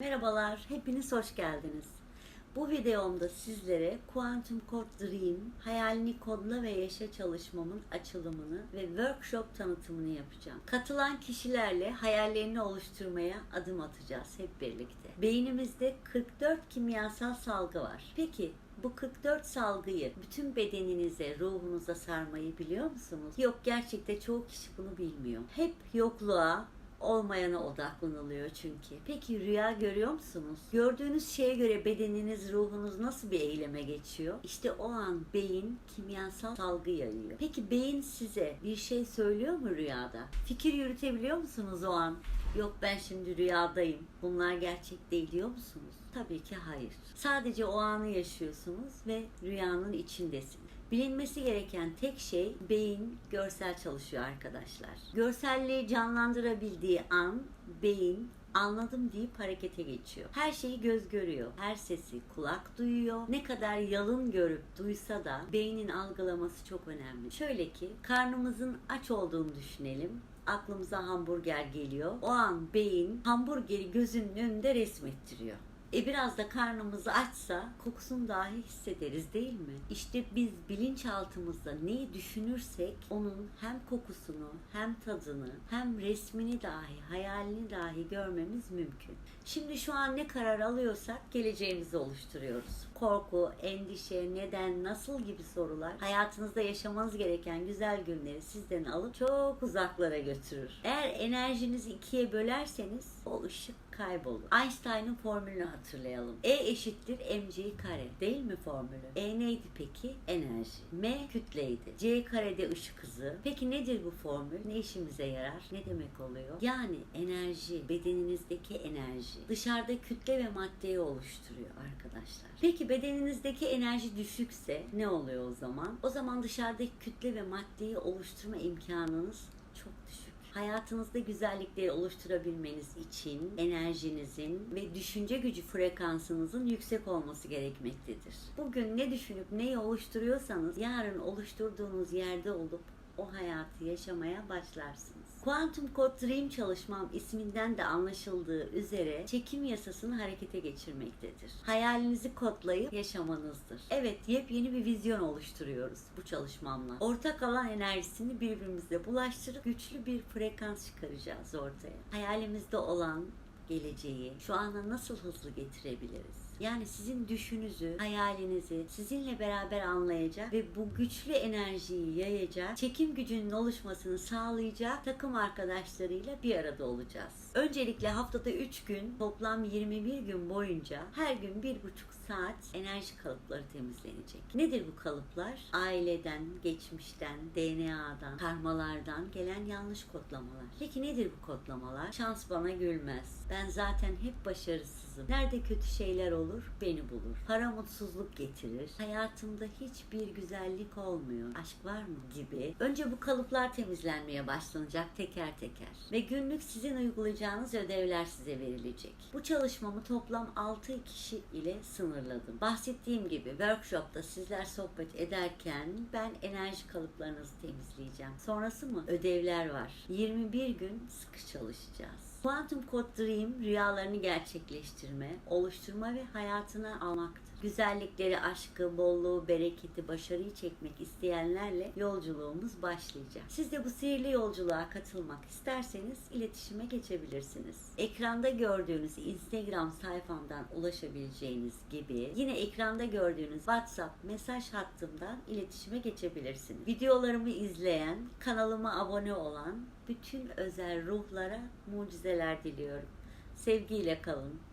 Merhabalar, hepiniz hoş geldiniz. Bu videomda sizlere Quantum Code Dream, hayalini kodla ve yaşa çalışmamın açılımını ve workshop tanıtımını yapacağım. Katılan kişilerle hayallerini oluşturmaya adım atacağız hep birlikte. Beynimizde 44 kimyasal salgı var. Peki bu 44 salgıyı bütün bedeninize, ruhunuza sarmayı biliyor musunuz? Yok gerçekte çoğu kişi bunu bilmiyor. Hep yokluğa, olmayana odaklanılıyor çünkü. Peki rüya görüyor musunuz? Gördüğünüz şeye göre bedeniniz, ruhunuz nasıl bir eyleme geçiyor? İşte o an beyin kimyasal salgı yayıyor. Peki beyin size bir şey söylüyor mu rüyada? Fikir yürütebiliyor musunuz o an? Yok ben şimdi rüyadayım. Bunlar gerçek değil diyor musunuz? Tabii ki hayır. Sadece o anı yaşıyorsunuz ve rüyanın içindesiniz. Bilinmesi gereken tek şey beyin görsel çalışıyor arkadaşlar. Görselliği canlandırabildiği an beyin anladım deyip harekete geçiyor. Her şeyi göz görüyor. Her sesi kulak duyuyor. Ne kadar yalın görüp duysa da beynin algılaması çok önemli. Şöyle ki karnımızın aç olduğunu düşünelim aklımıza hamburger geliyor. O an beyin hamburgeri gözünün önünde resmettiriyor. E biraz da karnımızı açsa kokusunu dahi hissederiz değil mi? İşte biz bilinçaltımızda neyi düşünürsek onun hem kokusunu hem tadını hem resmini dahi hayalini dahi görmemiz mümkün. Şimdi şu an ne karar alıyorsak geleceğimizi oluşturuyoruz. Korku, endişe, neden, nasıl gibi sorular hayatınızda yaşamanız gereken güzel günleri sizden alıp çok uzaklara götürür. Eğer enerjinizi ikiye bölerseniz o ışık kaybolur. Einstein'ın formülünü hatırlayalım. E eşittir mc kare. Değil mi formülü? E neydi peki? Enerji. M kütleydi. C karede ışık hızı. Peki nedir bu formül? Ne işimize yarar? Ne demek oluyor? Yani enerji, bedeninizdeki enerji dışarıda kütle ve maddeyi oluşturuyor arkadaşlar. Peki bedeninizdeki enerji düşükse ne oluyor o zaman? O zaman dışarıdaki kütle ve maddeyi oluşturma imkanınız çok düşük. Hayatınızda güzellikleri oluşturabilmeniz için enerjinizin ve düşünce gücü frekansınızın yüksek olması gerekmektedir. Bugün ne düşünüp neyi oluşturuyorsanız yarın oluşturduğunuz yerde olup o hayatı yaşamaya başlarsınız. Quantum Code Dream çalışmam isminden de anlaşıldığı üzere çekim yasasını harekete geçirmektedir. Hayalinizi kodlayıp yaşamanızdır. Evet, yepyeni bir vizyon oluşturuyoruz bu çalışmamla. Ortak alan enerjisini birbirimize bulaştırıp güçlü bir frekans çıkaracağız ortaya. Hayalimizde olan geleceği şu ana nasıl hızlı getirebiliriz? Yani sizin düşününüzü, hayalinizi sizinle beraber anlayacak ve bu güçlü enerjiyi yayacak, çekim gücünün oluşmasını sağlayacak takım arkadaşlarıyla bir arada olacağız. Öncelikle haftada 3 gün, toplam 21 gün boyunca her gün 1,5 saat enerji kalıpları temizlenecek. Nedir bu kalıplar? Aileden, geçmişten, DNA'dan, karmalardan gelen yanlış kodlamalar. Peki nedir bu kodlamalar? Şans bana gülmez. Ben zaten hep başarısızım. Nerede kötü şeyler olur beni bulur. Para mutsuzluk getirir. Hayatımda hiçbir güzellik olmuyor. Aşk var mı? Gibi. Önce bu kalıplar temizlenmeye başlanacak teker teker. Ve günlük sizin uygulayacağınız ödevler size verilecek. Bu çalışmamı toplam 6 kişi ile sınırladım. Bahsettiğim gibi workshopta sizler sohbet ederken ben enerji kalıplarınızı temizleyeceğim. Sonrası mı? Ödevler var. 21 gün sıkı çalışacağız. Quantum Code Dream rüyalarını gerçekleştirme, oluşturma ve hayatına almaktır. Güzellikleri, aşkı, bolluğu, bereketi, başarıyı çekmek isteyenlerle yolculuğumuz başlayacak. Siz de bu sihirli yolculuğa katılmak isterseniz iletişime geçebilirsiniz. Ekranda gördüğünüz Instagram sayfamdan ulaşabileceğiniz gibi yine ekranda gördüğünüz WhatsApp mesaj hattımdan iletişime geçebilirsiniz. Videolarımı izleyen, kanalıma abone olan bütün özel ruhlara mucizeler diliyorum. Sevgiyle kalın.